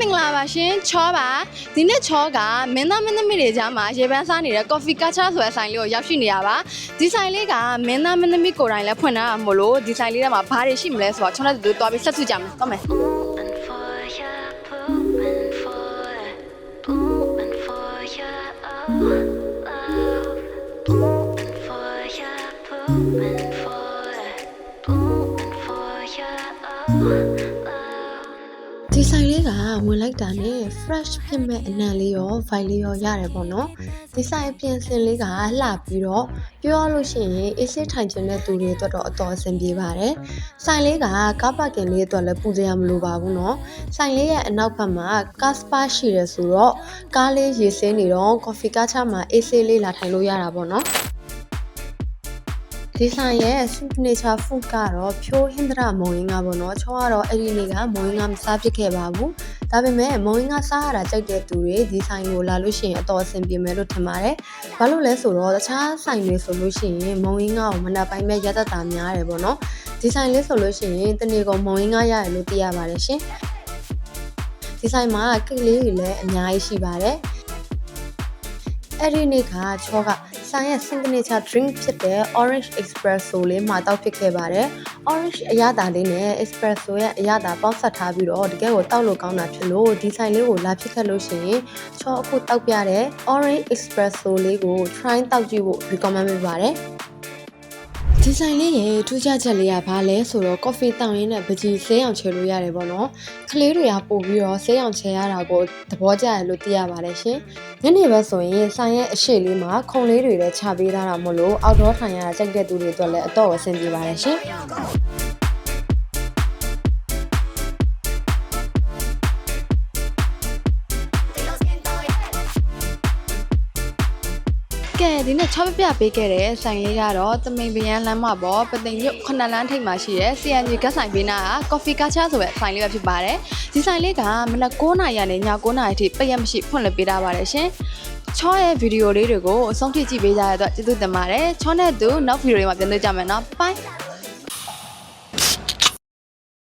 မင်္ဂလာပါရှင်ချောပါဒီနေ့ချောကမင်းသားမင်းသမီးတွေကြားမှာရေပန်းစားနေတဲ့ coffee culture ဆိုတဲ့ဆိုင်လေးကိုရောက်ရှိနေရပါဒီဆိုင်လေးကမင်းသားမင်းသမီးကိုယ်တိုင်လည်းဖွင့်ထားတာမို့လို့ဒီဆိုင်လေးထဲမှာဘာတွေရှိမလဲဆိုတော့ချောနဲ့တူတူတွားပြီးဆက်စုကြမယ်တော့မယ် Moving ဒီဆိုင်လေးကဝင်လိုက်တာနဲ့ fresh ဖြစ်မဲ့အနံလေးရော vibe လေးရောရတယ်ပေါ့နော်ဒီဆိုင်ပြင်ဆင်လေးကလှပြီးတော့ပြောရလို့ရှိရင်အေးစစ်ထိုင်ခြင်းတဲ့သူတွေအတွက်တော့အတော်အဆင်ပြေပါတယ်ဆိုင်လေးကကားပါကင်လေးအတွက်လည်းပူစရာမလိုပါဘူးနော်ဆိုင်လေးရဲ့အနောက်ဘက်မှာကားစပါရှိတယ်ဆိုတော့ကားလေးရေစင်းနေတော့ coffee ကားချမှာအေးဆေးလေးလာထိုင်လို့ရတာပေါ့နော် ဒီဆိုင်ရဲ့ signature food ကတော့ဖြိုးဟင်္ဒရမုံရင်းကပေါ့နော်ချောကတော့အဲ့ဒီနေ့ကမုံရင်းကမစားဖြစ်ခဲ့ပါဘူးဒါပေမဲ့မုံရင်းကစားရတာကြိုက်တဲ့သူတွေဒီဆိုင်ကိုလာလို့ရှိရင်အတော်အဆင်ပြေမယ်လို့ထင်ပါတယ်ဘာလို့လဲဆိုတော့တခြားဆိုင်တွေဆိုလို့ရှိရင်မုံရင်းကကိုမနက်ပိုင်းပဲရတတ်တာများတယ်ပေါ့နော်ဒီဆိုင်လေးဆိုလို့ရှိရင်တနေ့ကုန်မုံရင်းကရတယ်လို့သိရပါတယ်ရှင်ဒီဆိုင်မှာကိတ်လေးတွေလည်းအများကြီးရှိပါတယ် အဲ့ဒီနေ့ကချောကဆိုင်ရဲ့ signature drink ဖြစ်တဲ့ orange espresso လေးမှာတောက်ဖြစ်ခဲ့ပါတယ်။ orange အရသာလေးနဲ့ espresso ရဲ့အရသာပေါင်းစပ်ထားပြီးတော့တကယ်ကိုတောက်လို့ကောင်းတာဖြစ်လို့ဒီဆိုင်လေးကိုလာဖြစ်ခဲ့လို့ရှိရင်ချောအခုတောက်ပြတဲ့ orange espresso လေးကို try တောက်ကြည့်ဖို့ recommend ပေးပါတယ်။ဒီဆိုင်လေးရဲ့ထူးခြားချက်လေးကဘာလဲဆိုတော့ coffee တောင်းရင်းနဲ့ပကြီးဆေးရောင်ချယ်လို့ရတယ်ပေါ့နော်။ကလေးတွေကပို့ပြီးတော့ဆေးရောင်ချယ်ရတာကိုသဘောကျတယ်လို့သိရပါတယ်ရှင်။ ညနေဘက်ဆိုရင်ဆိုင်ရဲ့အရှိလေးမှာခုံလေးတွေလည်းချပေးထားတာမို့လို့ outdoor ထိုင်ရတာကြိုက်တဲ့သူတွေအတွက်လည်းအတော့အဆင်ပြေပါတယ်ရှင်။ ကဲဒီနေ့ချောပြပြပေးခဲ့တဲ့ဆိုင်လေးကတော့တမိန်ပယန်းလမ်းမပေါ်ပသိမ်ရုပ်ခုနှစ်လမ်းထိပ်မှာရှိတဲ့ CNG ကတ်ဆိုင်ဘေးနာက Coffee Culture ဆိုတဲ့ဆိုင်လေးပဲဖြစ်ပါတယ်ဒီဆိုင်လေးကမနက်9:00နာရီနဲ့ည9:00နာရီအထိပရက်မရှိဖွင့်လှစ်ပေးထားပါတယ်ရှင်ချောရဲ့ဗီဒီယိုလေးတွေကိုအဆုံးထိကြည့်ပေးကြတဲ့အတွက်ကျေးဇူးတင်ပါတယ်ချောနဲ့သူနောက်ဗီဒီယိုတွေမှာပြန်တွေ့ကြမယ်နော် bye